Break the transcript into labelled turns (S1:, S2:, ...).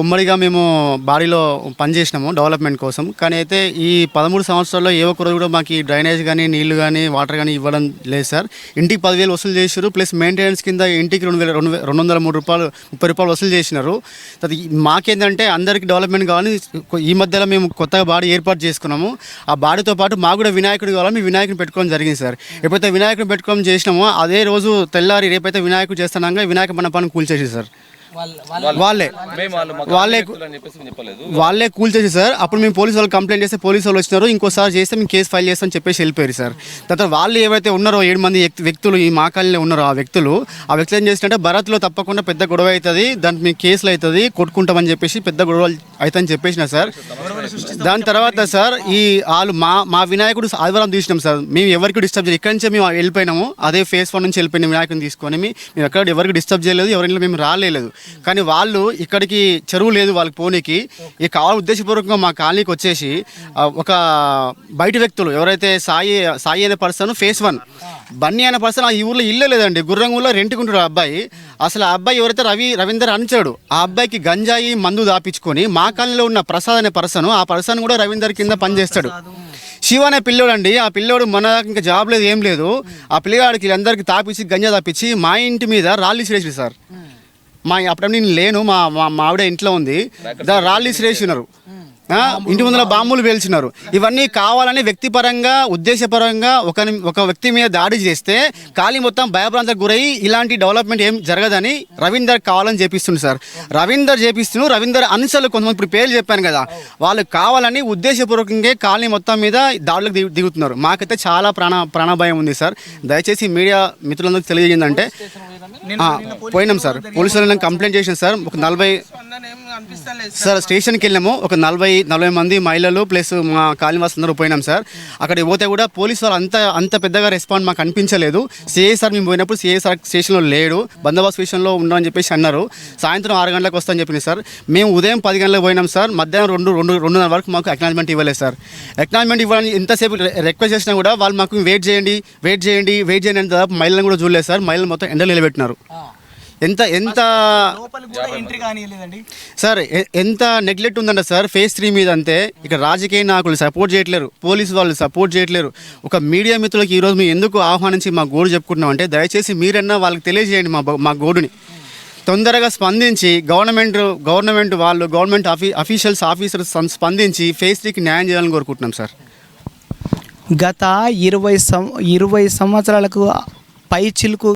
S1: ఉమ్మడిగా మేము బాడీలో పనిచేసినాము డెవలప్మెంట్ కోసం. కానీ అయితే ఈ పదమూడు సంవత్సరాల్లో ఏ ఒక్క రోజు కూడా మాకు డ్రైనేజ్ కానీ నీళ్ళు కానీ వాటర్ కానీ ఇవ్వడం లేదు సార్. ఇంటికి పదివేలు వసూలు చేశారు ప్లస్ మెయింటెనెన్స్ కింద ఇంటికి రెండు వేల రెండు రెండు వందల మూడు రూపాయలు ముప్పై రూపాయలు వసూలు చేసినారు. తర్వాత మాకేంటంటే అందరికీ డెవలప్మెంట్ కావాలని ఈ మధ్యలో మేము కొత్తగా బాడీ ఏర్పాటు చేసుకున్నాము. ఆ బాడీతో పాటు మాకు కూడా వినాయకుడు కావాలని మీ వినాయకుడిని పెట్టుకోవడం జరిగింది సార్. ఎప్పుడైతే వినాయకుడిని పెట్టుకోవడం చేసినామో అదే రోజు తెల్లారి రేపైతే వినాయకుడు చేస్తున్నాక వినాయక మండపాన్ని కూల్చేసి సార్. వాళ్ళే
S2: వాళ్ళు మాకు
S1: వాళ్ళే కూల్ చేసి సార్ అప్పుడు మేము పోలీసు వాళ్ళు కంప్లైంట్ చేస్తే పోలీసు వాళ్ళు వచ్చినారు ఇంకోసారి చేస్తే మేము కేసు ఫైల్ చేస్తామని చెప్పేసి వెళ్ళిపోయారు సార్. తర్వాత వాళ్ళు ఏవైతే ఉన్నారో ఏడు మంది వ్యక్తి- వ్యక్తులు ఈ మా కాలనీలో ఉన్నారో ఆ వ్యక్తులు ఆ వ్యక్తులు ఏం చేసినట్టే భరత్లో తప్పకుండా పెద్ద గొడవ అవుతుంది దానికి మేము కేసులు అవుతుంది కొట్టుకుంటామని చెప్పేసి పెద్ద గొడవ అవుతుందని చెప్పేసిన సార్. దాని తర్వాత సార్ ఈ వాళ్ళు మా మా వినాయకుడు ఆదివారం తీసినాం సార్. మేము ఎవరికి డిస్టర్బ్ చేయలేదు. ఇక్కడి నుంచే మేము వెళ్ళిపోయినాము. అదే ఫేస్ వన్ నుంచి వెళ్ళిపోయిన వినాయకుని తీసుకొని మేము ఎక్కడ ఎవరికి డిస్టర్బ్ చేయలేదు. ఎవరి మేము రాలేదు. కానీ వాళ్ళు ఇక్కడికి చెరువు లేదు వాళ్ళకి పోనీకి. ఈ కావాలి ఉద్దేశపూర్వకంగా మా కాలనీకి వచ్చేసి ఆ, ఒక బయట వ్యక్తులు ఎవరైతే సాయి సాయి అనే పర్సన్ ఫేస్ వన్ బన్నీ అనే పర్సన్ ఈ ఊర్లో ఇల్లే లేదండి. గుర్రంగుల్లో రెంట్కుంటాడు ఆ అబ్బాయి. అసలు ఆ అబ్బాయి ఎవరైతే రవి రవీందర్ అంచాడు ఆ అబ్బాయికి గంజాయి మందు దాపించుకొని మా కాలనీలో ఉన్న ప్రసాద్ అనే పర్సన్ ఆ పర్సన్ కూడా రవీందర్ కింద పనిచేస్తాడు. శివ అనే పిల్లోడు అండి ఆ పిల్లోడు మన ఇంకా జాబ్ లేదు ఏం లేదు. ఆ పిల్లగాడికి వీళ్ళందరికీ తాపించి గంజా తాపించి మా ఇంటి మీద రాళ్ళు ఇసిరేసి సార్. మా అప్పుడు నేను లేను మా మా ఆవిడ ఇంట్లో ఉంది. దా రాళ్ళు ఇసిరేసినారు ఇంటి ముందర బాంబులు పేల్చినారు. ఇవన్నీ కావాలని వ్యక్తిపరంగా ఉద్దేశపరంగా ఒక ఒక వ్యక్తి మీద దాడి చేస్తే ఖాళీ మొత్తం భయభ్రాంతకు గురై ఇలాంటి డెవలప్మెంట్ ఏం జరగదని రవీందర్ కావాలని చేపిస్తుంది సార్. రవీందర్ చేపిస్తున్నారు రవీందర్ అన్సలు కొంతమంది ఇప్పుడు పేర్లు చెప్పాను కదా వాళ్ళు కావాలని ఉద్దేశపూర్వకంగా కాలనీ మొత్తం మీద దాడులకు దిగు దిగుతున్నారు. మాకైతే చాలా ప్రాణ ప్రాణభయం ఉంది సార్. దయచేసి మీడియా మిత్రులందరికీ తెలియజేయండి ఆ, పోయినాం సార్. పోలీసులు కంప్లైంట్ చేసాం సార్. ఒక నలభై సార్. స్టేషన్కి వెళ్ళాము. ఒక నలభై నలభై మంది మహిళలు ప్లస్ మా కాలనీవాసులు అందరూ పోయినాం సార్. అక్కడికి పోతే కూడా పోలీసు వాళ్ళు అంత అంత పెద్దగా రెస్పాండ్ మాకు అనిపించలేదు. సిఐ సార్ మేము పోయినప్పుడు సిఐ సార్ స్టేషన్లో లేడు. బందోబస్తు విషయంలో ఉండని చెప్పేసి అన్నారు. సాయంత్రం ఆరు గంటలకు వస్తామని చెప్పింది సార్. మేము ఉదయం పది గంటలకు పోయినాం సార్. మధ్యాహ్నం రెండు రెండు రెండున్నర వరకు మాకు అక్నాలజ్మెంట్ ఇవ్వలేదు సార్. అక్నాలజ్మెంట్ ఇవ్వాలని ఎంతసేపు రిక్వెస్ట్ చేసినా కూడా వాళ్ళు మాకు వెయిట్ చేయండి వెయిట్ చేయండి వెయిట్ చేయండి అని దాదాపు మహిళలను కూడా చూడలేదు సార్. మహిళలు మొత్తం ఎండలు నిలబెట్టినారు. ఎంత ఎంత సార్ ఎ- ఎంత నెగ్లెక్ట్ ఉందంట సార్ ఫేస్ త్రీ మీద అంతే. ఇక రాజకీయ నాయకులు సపోర్ట్ చేయట్లేరు. పోలీసు వాళ్ళు సపోర్ట్ చేయట్లేరు. ఒక మీడియా మిత్రులకి ఈరోజు మేము ఎందుకు ఆహ్వానించి మా గోడు చెప్పుకుంటున్నాం అంటే దయచేసి మీరన్నా వాళ్ళకి తెలియజేయండి మా మా గోడుని. తొందరగా స్పందించి గవర్నమెంట్ గవర్నమెంట్ వాళ్ళు గవర్నమెంట్ ఆఫీ అఫీషియల్స్ ఆఫీసర్స్ స్పందించి ఫేస్ త్రీకి న్యాయం చేయాలని కోరుకుంటున్నాం సార్.
S3: గత ఇరవై సం ఇరవై సంవత్సరాలకు పై చిలుకు